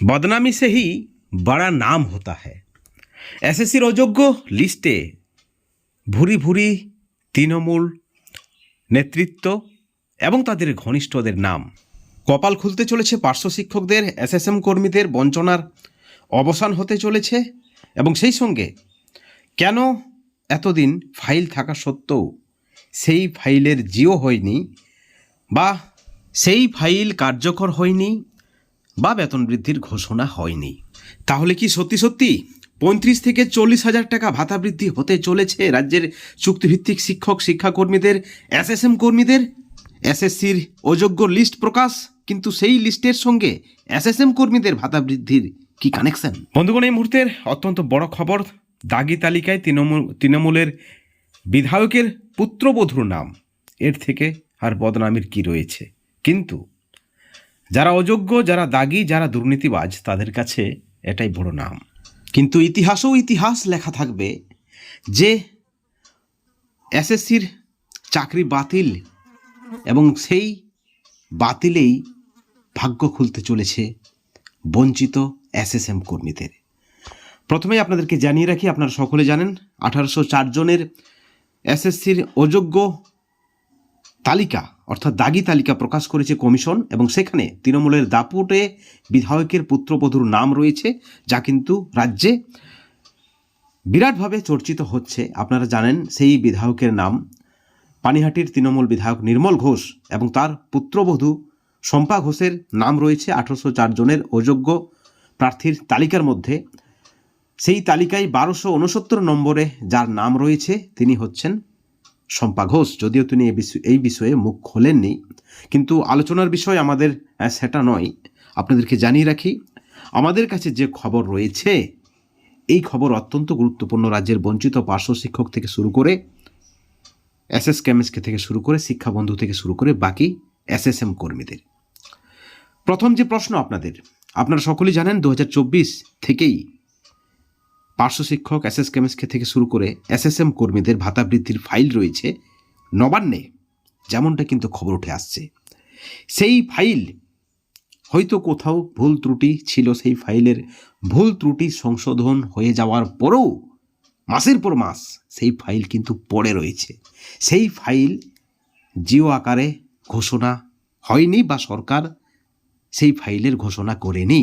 बदनामी से ही बड़ा नाम होता है এসএসসির অযোগ্য লিস্টে ভুরি ভুরি তৃণমূল নেতৃত্ব এবং তাদের ঘনিষ্ঠদের নাম কপাল খুলতে চলেছে পার্শ্ব শিক্ষকদের এসএসএম কর্মীদের বঞ্চনার অবসান হতে চলেছে এবং সেই সঙ্গে কেন এতদিন ফাইল থাকা সত্ত্বেও সেই ফাইলের জিও হয়নি বা সেই ফাইল কার্যকর হয়নি বা বেতন বৃদ্ধির ঘোষণা হয়নি। তাহলে কি সত্যি সত্যি পঁয়ত্রিশ থেকে চল্লিশ হাজার টাকা ভাতা বৃদ্ধি হতে চলেছে রাজ্যের চুক্তিভিত্তিক শিক্ষক, শিক্ষাকর্মীদের, এসএসএম কর্মীদের? এসএসসির অযোগ্য লিস্ট প্রকাশ, কিন্তু সেই লিস্টের সঙ্গে এসএসএম কর্মীদের ভাতা বৃদ্ধির কি কানেকশন বন্ধুগণ, এই মুহূর্তের অত্যন্ত বড় খবর, দাগি তালিকায় তৃণমূল, তৃণমূলের বিধায়কের পুত্রবধূর নাম। এর থেকে আর বদনামের কি রয়েছে? কিন্তু যারা অযোগ্য, যারা দাগি, যারা দুর্নীতিবাজ, তাদের কাছে এটাই বড় নাম। কিন্তু ইতিহাসও ইতিহাস লেখা থাকবে যে এসএসসির চাকরি বাতিল এবং সেই বাতিলেই ভাগ্য খুলতে চলেছে বঞ্চিত এসএসএম কর্মীদের। প্রথমেই আপনাদেরকে জানিয়ে রাখি, আপনারা সকলে জানেন, আঠারোশো চার জনের এসএসসির অযোগ্য তালিকা, অর্থাৎ দাগি তালিকা প্রকাশ করেছে কমিশন এবং সেখানে তৃণমূলের দাপুটে বিধায়কের পুত্রবধূর নাম রয়েছে, যা কিন্তু রাজ্যে বিরাটভাবে চর্চিত হচ্ছে। আপনারা জানেন সেই বিধায়কের নাম পানিহাটির তৃণমূল বিধায়ক নির্মল ঘোষ এবং তার পুত্রবধূ শম্পা ঘোষের নাম রয়েছে আঠারোশো চার জনের অযোগ্য প্রার্থীর তালিকার মধ্যে। সেই তালিকায় বারোশো নম্বরে যার নাম রয়েছে, তিনি হচ্ছেন শম্পা ঘোষ, যদিও তিনি এই বিষয় মুখ খোলেননি। কিন্তু আলোচনার বিষয় আমাদের সেটা নয়। আপনাদেরকে জানিয়ে রাখি, আমাদের কাছে যে খবর রয়েছে, এই খবর অত্যন্ত গুরুত্বপূর্ণ। রাজ্যের বঞ্চিত পার্শ্ব শিক্ষক থেকে শুরু করে এস এস কেমএসকে থেকে শুরু করে, শিক্ষাবন্ধু থেকে শুরু করে বাকি এস এস এম কর্মীদের। প্রথম যে প্রশ্ন আপনাদের, আপনারা সকলেই জানেন, দু হাজার চব্বিশ থেকেই পার্শ্ব শিক্ষক এস এস কেমিস্ট্রি থেকে শুরু করে এসএসএম কর্মীদের ভাতা বৃদ্ধির ফাইল রয়েছে নবান্নে, যেমনটা কিন্তু খবর উঠে আসছে। সেই ফাইল, হয়তো কোথাও ভুল ত্রুটি ছিল, সেই ফাইলের ভুল ত্রুটি সংশোধন হয়ে যাওয়ার পরেও, মাসের পর মাস সেই ফাইল কিন্তু পড়ে রয়েছে। সেই ফাইল জিও আকারে ঘোষণা হয়নি বা সরকার সেই ফাইলের ঘোষণা করেনি।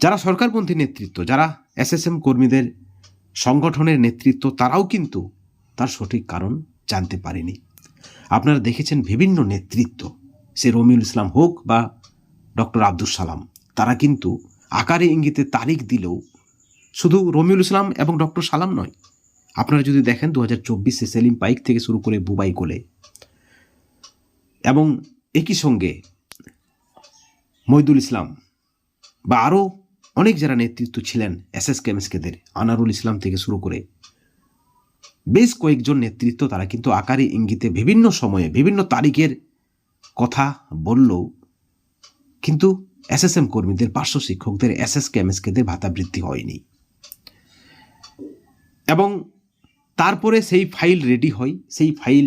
যারা সরকারপন্থী নেতৃত্ব, যারা এসএসএম কর্মীদের সংগঠনের নেতৃত্ব তারাও কিন্তু তার সঠিক কারণ জানতে পারেনি। আপনারা দেখেছেন বিভিন্ন নেতৃত্ব, সে রমিউল ইসলাম হোক বা ডক্টর আব্দুল সালাম, তারা কিন্তু আকারে ইঙ্গিতে তারিখ দিলেও শুধু রমিউল ইসলাম এবং ডক্টর সালাম নয়, আপনারা যদি দেখেন দু হাজার চব্বিশে সেলিম পাইক থেকে শুরু করে বুবাই কোলে এবং একই সঙ্গে মইদুল ইসলাম বা আরও অনেক যারা নেতৃত্ব ছিলেন এস এস কেমএসকেদের আনারুল ইসলাম থেকে শুরু করে বেশ কয়েকজন নেতৃত্ব তারা কিন্তু আকারে ইঙ্গিতে বিভিন্ন সময়ে, বিভিন্ন তারিখের কথা বললেও কিন্তু এসএসএম কর্মীদের, পার্শ্ব শিক্ষকদের এস এস কেমএসকেদের ভাতা বৃদ্ধি হয়নি। এবং তারপরে সেই ফাইল রেডি হয়, সেই ফাইল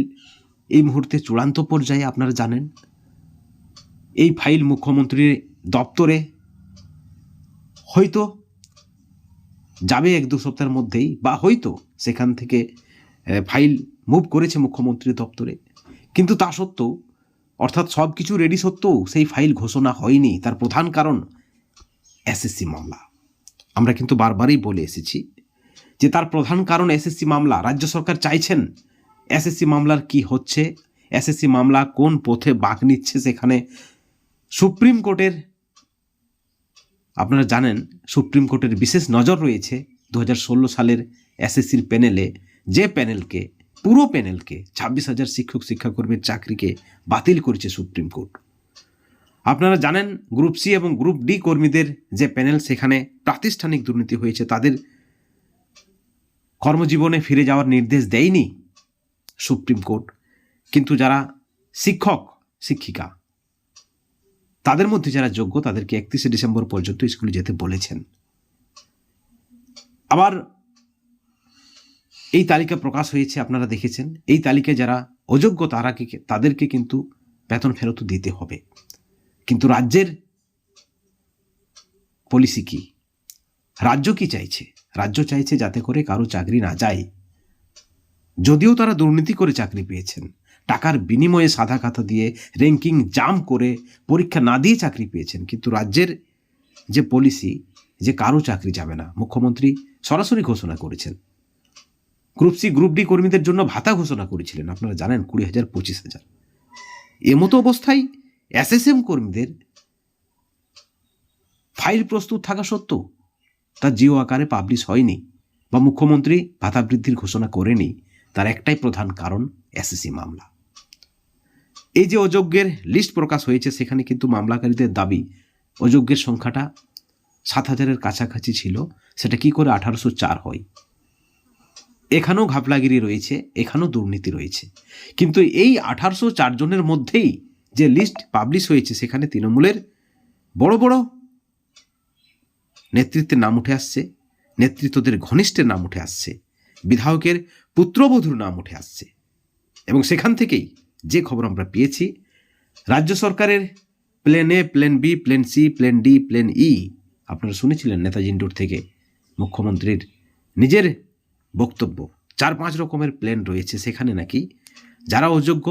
এই মুহূর্তে চূড়ান্ত পর্যায়ে আপনারা জানেন। এই ফাইল মুখ্যমন্ত্রীর দপ্তরে হয়তো যাবে এক দু সপ্তাহের মধ্যেই বা হয়তো সেখান থেকে ফাইল মুভ করেছে মুখ্যমন্ত্রী দপ্তরে। কিন্তু তা সত্ত্বেও, অর্থাৎ সব কিছু রেডি সত্ত্বেও সেই ফাইল ঘোষণা হয়নি। তার প্রধান কারণ এসএসসি মামলা। আমরা কিন্তু বারবারই বলে এসেছি যে তার প্রধান কারণ এসএসসি মামলা। রাজ্য সরকার চাইছেন এসএসসি মামলার কি হচ্ছে এসএসসি মামলা কোন পথে বাঁক নিচ্ছে সেখানে সুপ্রিম কোর্টের আপনারা জানেন সুপ্রিম কোর্টের বিশেষ নজর রয়েছে দু হাজার ষোলো সালের এসএসসির প্যানেলে যে প্যানেলকে, পুরো প্যানেলকে ছাব্বিশ হাজার শিক্ষক শিক্ষাকর্মীর চাকরিকে বাতিল করেছে সুপ্রিম কোর্ট। আপনারা জানেন গ্রুপ সি এবং গ্রুপ ডি কর্মীদের যে প্যানেল, সেখানে প্রাতিষ্ঠানিক দুর্নীতি হয়েছে, তাদের কর্মজীবনে ফিরে যাওয়ার নির্দেশ দেয়নি সুপ্রিম কোর্ট। কিন্তু যারা শিক্ষক, শিক্ষিকা তাদের মধ্যে যারা যোগ্য, তাদেরকে একত্রিশে ডিসেম্বর পর্যন্ত স্কুলে যেতে বলেছেন। আবার এই তালিকা প্রকাশ হয়েছে, আপনারা দেখেছেন। এই তালিকায় যারা অযোগ্য, তারা তাদেরকে কিন্তু বেতন ফেরত দিতে হবে। কিন্তু রাজ্যের পলিসি কি? রাজ্য কি চাইছে? রাজ্য চাইছে যাতে করে কারও চাকরি না যায়। যদিও তারা দুর্নীতি করে চাকরি পেয়েছেন টাকার বিনিময়ে সাদা খাতা দিয়ে র্যাঙ্কিং জাম করে পরীক্ষা না দিয়ে চাকরি পেয়েছেন। কিন্তু রাজ্যের যে পলিসি যে কারও চাকরি যাবে না, মুখ্যমন্ত্রী সরাসরি ঘোষণা করেছেন। গ্রুপ সি গ্রুপ ডি কর্মীদের জন্য ভাতা ঘোষণা করেছিলেন, আপনারা জানেন, কুড়ি হাজার, পঁচিশ হাজার। এমতো অবস্থায় এসএসএম কর্মীদের ফাইল প্রস্তুত থাকা সত্ত্বেও তা জিও আকারে পাবলিশ হয়নি বা মুখ্যমন্ত্রী ভাতা বৃদ্ধির ঘোষণা করেনি। তার একটাই প্রধান কারণ এসএসসি মামলা। এই যে অযোগ্যের লিস্ট প্রকাশ হয়েছে, সেখানে কিন্তু মামলাকারীদের দাবি, অযোগ্যের সংখ্যাটা সাত হাজারের কাছাকাছি ছিল, সেটা কি করে আঠারোশো চার হয়? এখানেও ঘাপলাগিরি রয়েছে, এখানেও দুর্নীতি রয়েছে। কিন্তু এই আঠারোশো জনের মধ্যেই যে লিস্ট পাবলিশ হয়েছে, সেখানে তৃণমূলের বড় বড় নেতৃত্বের নাম উঠে আসছে, নেতৃত্বদের ঘনিষ্ঠের নাম উঠে আসছে, বিধায়কের পুত্রবধূর নাম উঠে আসছে এবং সেখান থেকেই যে খবর আমরা পেয়েছি, রাজ্য সরকারের plan A plan B plan C plan D plan E আপনারা শুনেছিলেন নেতাজি ইন্ডোর থেকে মুখ্যমন্ত্রীর নিজের বক্তব্য। চার পাঁচ রকমের প্লেন রয়েছে, সেখানে নাকি যারা অযোগ্য,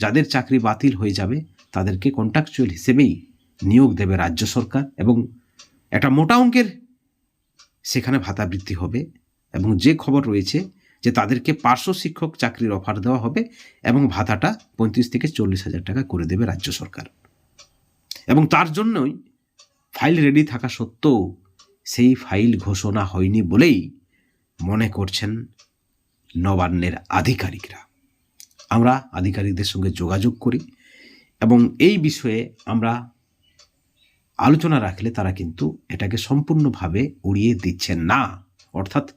যাদের চাকরি বাতিল হয়ে যাবে, তাদেরকে কন্ট্রাকচুয়াল হিসেবেই নিয়োগ দেবে রাজ্য সরকার এবং একটা মোটা অঙ্কের সেখানে ভাতা বৃদ্ধি হবে এবং যে খবর রয়েছে যে তাদেরকে পার্শ্ব শিক্ষক চাকরির অফার দেওয়া হবে এবং ভাতাটা পঁয়ত্রিশ থেকে চল্লিশ হাজার টাকা করে দেবে রাজ্য সরকার। এবং তার জন্যই ফাইল রেডি থাকা সত্ত্বেও সেই ফাইল ঘোষণা হয়নি বলেই মনে করছেন নবান্নের আধিকারিকরা। আমরা আধিকারিকদের সঙ্গে যোগাযোগ করি এবং এই বিষয়ে আমরা আলোচনা রাখলে তারা কিন্তু এটাকে সম্পূর্ণভাবে উড়িয়ে দিচ্ছেন না। অর্থাৎ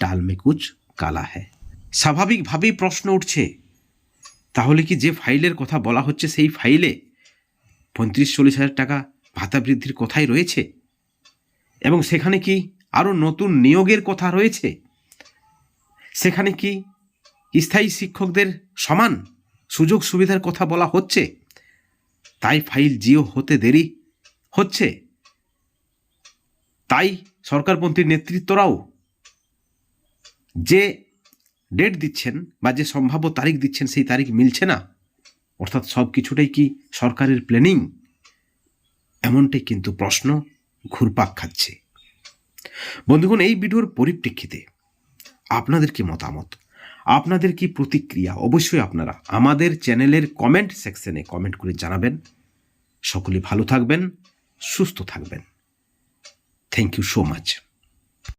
টাল মে কুচ কালা হ্যায়। স্বাভাবিকভাবেই প্রশ্ন উঠছে, তাহলে কি যে ফাইলের কথা বলা হচ্ছে সেই ফাইলে পঁয়ত্রিশ চল্লিশ হাজার টাকা ভাতা বৃদ্ধির কথাই রয়েছে? এবং সেখানে কি আরও নতুন নিয়োগের কথা রয়েছে? সেখানে কি স্থায়ী শিক্ষকদের সমান সুযোগ সুবিধার কথা বলা হচ্ছে? তাই ফাইল জিও হতে দেরি হচ্ছে। তাই সরকারপন্থীর নেতৃত্বরাও যে ডেট দিচ্ছেন বা যে সম্ভাব্য তারিখ দিচ্ছেন, সেই তারিখ মিলছে না। অর্থাৎ সব কিছুটাই কি সরকারের প্ল্যানিং এমনটাই কিন্তু প্রশ্ন ঘুরপাক খাচ্ছে। বন্ধুগণ, এই ভিডিওর পরিপ্রেক্ষিতে আপনাদের কি মতামত? আপনাদের কি প্রতিক্রিয়া? অবশ্যই আপনারা আমাদের চ্যানেলের কমেন্ট সেকশনে কমেন্ট করে জানাবেন। সকলে ভালো থাকবেন, সুস্থ থাকবেন। Thank you so much